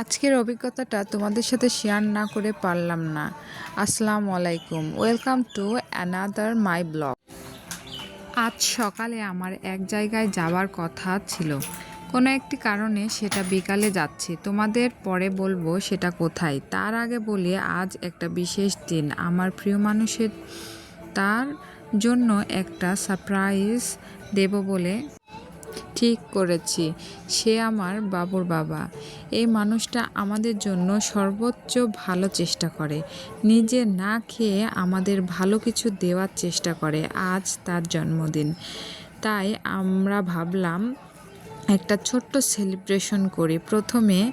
আজকের অভিজ্ঞতাটা তোমাদের সাথে শেয়ার না করে পারলাম না। আসসালামু আলাইকুম। Welcome to another my blog আজ সকালে আমার এক জায়গায় যাওয়ার কথা ছিল। কোনো একটি কারণে সেটা বিকালে যাচ্ছি। তোমাদের পরে বলব সেটা কোথায়। তার আগে বলি, আজ একটা বিশেষ দিন। আমার প্রিয় মানুষের তার জন্য একটা সারপ্রাইজ দেব বলে ঠিক করেছি, সে আমার বাবুর বাবা। এই মানুষটা আমাদের জন্য সর্বোচ্চ ভালো চেষ্টা করে। নিজে না খেয়ে আমাদের ভালো কিছু দেওয়ার চেষ্টা করে আজ তার জন্মদিন। তাই আমরা ভাবলাম একটা ছোট্ট সেলিব্রেশন করি। প্রথমে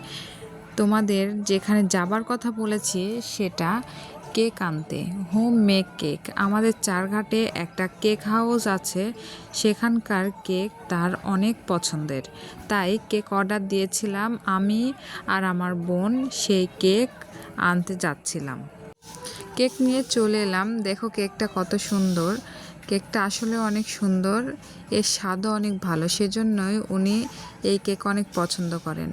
তোমাদের যেখানে যাবার কথা বলেছি সেটা কেক আনতে হোম মেক কেক আমাদের চারঘাটে একটা কেক হাউস আছে, সেখানকার কেক তার অনেক পছন্দের। তাই কেক অর্ডার দিয়েছিলাম আমি আর আমার বোন, সেই কেক আনতে যাচ্ছিলাম। কেক নিয়ে চলে এলাম। দেখো কেকটা কত সুন্দর। কেকটা আসলে অনেক সুন্দর। এর স্বাদও অনেক ভালো। সেজন্যই উনি এই কেক অনেক পছন্দ করেন।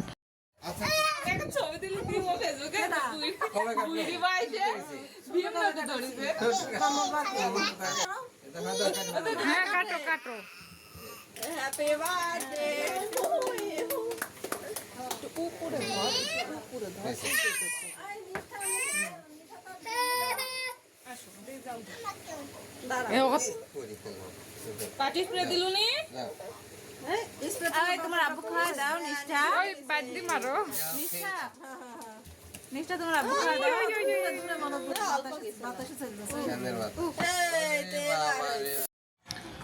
হ্যাঁ কাটো কাটো হ্যাপি বার্থডে পার্টি স্প্রে দিলুনি?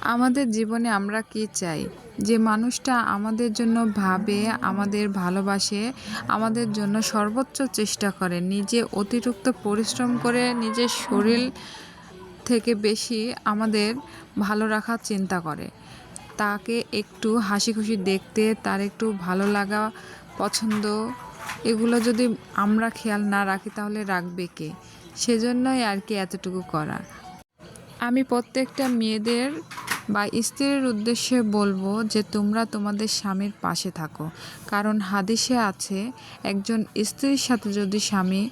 আমাদের জীবনে আমরা কি চাই? যে মানুষটা আমাদের জন্য ভাবে, আমাদের ভালোবাসে, আমাদের জন্য সর্বোচ্চ চেষ্টা করে, নিজে অতিরিক্ত পরিশ্রম করে, নিজের শরীর থেকে বেশি আমাদের ভালো রাখার চিন্তা করে। তাকে একটু হাসি খুশি দেখতে, তার একটু ভালো লাগা পছন্দ, এগুলো যদি আমরা খেয়াল না রাখি তাহলে রাখবে কে? সেজন্যই আর কি এতটুকু করা আমি প্রত্যেকটা মেয়েদের বা স্ত্রীর উদ্দেশ্যে বলব যে তোমরা তোমাদের স্বামীর পাশে থাকো। কারণ হাদিসে আছে, একজন স্ত্রীর সাথে যদি স্বামী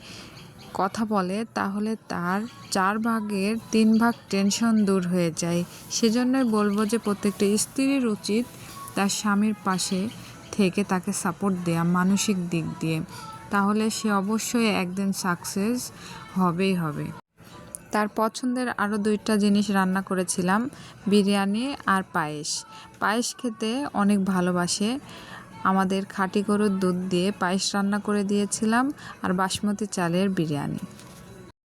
কথা বলে, তাহলে তার চার ভাগের তিন ভাগ টেনশন দূর হয়ে যায়। সেজন্যই বলব যে প্রত্যেকটা স্ত্রীর উচিত তার স্বামীর পাশে থেকে তাকে সাপোর্ট দেওয়া মানসিক দিক দিয়ে। তাহলে সে অবশ্যই একদিন সাকসেস হবেই হবে। তার পছন্দের আরও দুইটা জিনিস রান্না করেছিলাম, বিরিয়ানি আর পায়েস। পায়েস খেতে অনেক ভালোবাসে। আমাদের খাঁটি গরুর দুধ দিয়ে পায়েস রান্না করে দিয়েছিলাম আর বাসমতি চালের বিরিয়ানি।